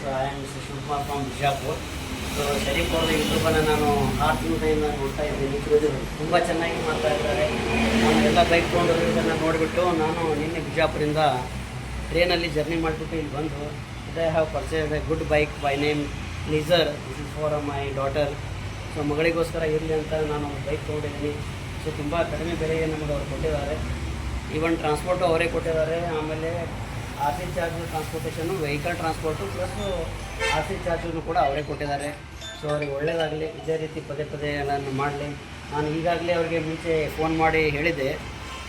So I am Shivakumar from Bijapur. So Sharif ಅವ್ರದ್ದು ಯೂಟ್ಯೂಬನ್ನು ನಾನು ಆರು ತಿಂಗಳಿಂದ ನೋಡ್ತಾ ಇದ್ದೀನಿ. ತುಂಬ ಚೆನ್ನಾಗಿ ಮಾಡ್ತಾ ಇದ್ದಾರೆ. ನಾನು ಬೈಕ್ ಇದನ್ನು ನೋಡಿಬಿಟ್ಟು ನಾನು ನಿನ್ನೆ ಬಿಜಾಪುರಿಂದ ಟ್ರೈನಲ್ಲಿ ಜರ್ನಿ ಮಾಡಿಬಿಟ್ಟು ಇಲ್ಲಿ ಬಂದು ಇದೇ have purchase a good bike by name leisure this is for my daughter so ಮಗಳಿಗೋಸ್ಕರ ಇರಲಿ ಅಂತ ನಾನು ಬೈಕ್ ತೊಗೊಂಡಿದ್ದೀನಿ. ಸೊ ತುಂಬ ಕಡಿಮೆ ಬೆಲೆಗೆ ನಮಗೆ ಅವ್ರು ಕೊಟ್ಟಿದ್ದಾರೆ. ಈವನ್ ಟ್ರಾನ್ಸ್ಪೋರ್ಟು ಅವರೇ ಕೊಟ್ಟಿದ್ದಾರೆ. ಆಮೇಲೆ R C charge transportation vehicle transport plus R C ಚಾರ್ಜನ್ನು ಕೂಡ ಅವರೇ ಕೊಟ್ಟಿದ್ದಾರೆ. ಸೊ ಅವ್ರಿಗೆ ಒಳ್ಳೆಯದಾಗಲಿ ಇದೇ ರೀತಿ ಪದೇ ಪದೇ ನಾನು ಮಾಡಲಿ. ನಾನು ಈಗಾಗಲೇ ಅವರಿಗೆ ಮುಂಚೆ ಫೋನ್ ಮಾಡಿ ಹೇಳಿದೆ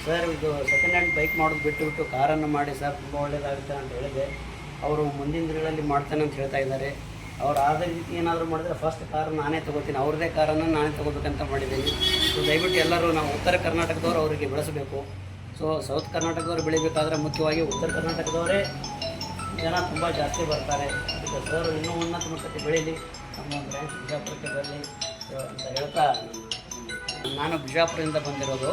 ಸರ್ ಇದು ಸೆಕೆಂಡ್ ಹ್ಯಾಂಡ್ ಬೈಕ್ ಮಾಡೋದು ಬಿಟ್ಟು ಬಿಟ್ಟು ಕಾರನ್ನು ಮಾಡಿ ಸರ್ ತುಂಬ ಒಳ್ಳೆಯದಾಗುತ್ತೆ ಅಂತ ಹೇಳಿದೆ ಅವರು ಮುಂದಿನ ದಿನಗಳಲ್ಲಿ ಮಾಡ್ತಾನೆ ಅಂತ ಹೇಳ್ತಾ ಇದ್ದಾರೆ. ಅವ್ರು ಆದ ರೀತಿ ಏನಾದರೂ ಮಾಡಿದ್ರೆ ಫಸ್ಟ್ ಕಾರ್ ನಾನೇ ತೊಗೋತೀನಿ. ಅವ್ರದೇ ಕಾರನ್ನು ನಾನೇ ತೊಗೋಬೇಕಂತ ಮಾಡಿದ್ದೀನಿ. ಸೊ ದಯವಿಟ್ಟು ಎಲ್ಲರೂ ನಾವು ಉತ್ತರ ಕರ್ನಾಟಕದವರು ಅವರಿಗೆ ಬೆಳೆಸಬೇಕು. ಸೊ ಸೌತ್ ಕರ್ನಾಟಕದವ್ರು ಬೆಳಿಬೇಕಾದ್ರೆ ಮುಖ್ಯವಾಗಿ ಉತ್ತರ ಕರ್ನಾಟಕದವರೇ ಜನ ತುಂಬ ಜಾಸ್ತಿ ಬರ್ತಾರೆ. ಅದಕ್ಕೆ ಸರ್ ಇನ್ನೂ ಉನ್ನತ ಮಟ್ಟಕ್ಕೆ ಬೆಳೀಲಿ. ನಮ್ಮ ಬ್ರ್ಯಾಂಚ್ ಬಿಜಾಪುರಕ್ಕೆ ಬರಲಿ ಅಂತ ಹೇಳ್ತಾ ನಾನು ಬಿಜಾಪುರದಿಂದ ಬಂದಿರೋದು.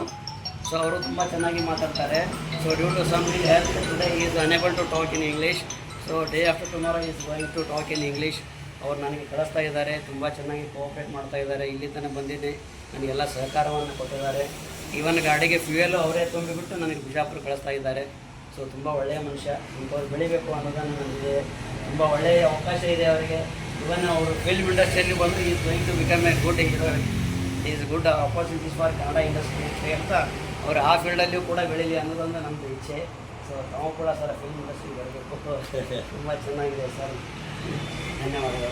ಸೊ ಅವರು ತುಂಬ ಚೆನ್ನಾಗಿ ಮಾತಾಡ್ತಾರೆ. So due to some health today is unable to talk in English so day after tomorrow is going to talk in English ಅವ್ರು ನನಗೆ ಕಳಿಸ್ತಾ ಇದ್ದಾರೆ, ತುಂಬ ಚೆನ್ನಾಗಿ ಕೋಆಪ್ರೇಟ್ ಮಾಡ್ತಾ ಇದ್ದಾರೆ, ಇಲ್ಲಿ ತನಕ ಬಂದಿದ್ದೆ ನನಗೆಲ್ಲ ಸಹಕಾರವನ್ನು ಕೊಟ್ಟಿದ್ದಾರೆ. ಈವನ್ ಗಾಡಿಗೆ ಫ್ಯೂಯಲು ಅವರೇ ತುಂಬಿಬಿಟ್ಟು ನನಗೆ ಬಿಜಾಪುರ ಕಳಿಸ್ತಾ ಇದ್ದಾರೆ. ಸೊ ತುಂಬ ಒಳ್ಳೆಯ ಮನುಷ್ಯ, ಇಂಥವ್ರು ಬೆಳಿಬೇಕು ಅನ್ನೋದನ್ನು ನನಗೆ ತುಂಬ ಒಳ್ಳೆಯ ಅವಕಾಶ ಇದೆ ಅವರಿಗೆ. ಇವನ್ ಅವರು ಫಿಲ್ಮ್ ಇಂಡಸ್ಟ್ರಿಯಲ್ಲಿ ಬಂದು is going to become a good hero is good opportunities for Kannada industry ಅಂತ ಅವರು ಆ ಫೀಲ್ಡಲ್ಲಿಯೂ ಕೂಡ ಬೆಳೀಲಿ ಅನ್ನೋದೊಂದು ನಮ್ಮದು ಇಚ್ಛೆ. ಸೊ ತಾವು ಕೂಡ ಸರ್ ಫಿಲ್ಮ್ ಇಂಡಸ್ಟ್ರಿ ಬರಬೇಕು ತುಂಬ ಚೆನ್ನಾಗಿದೆ ಸರ್. ಧನ್ಯವಾದಗಳು.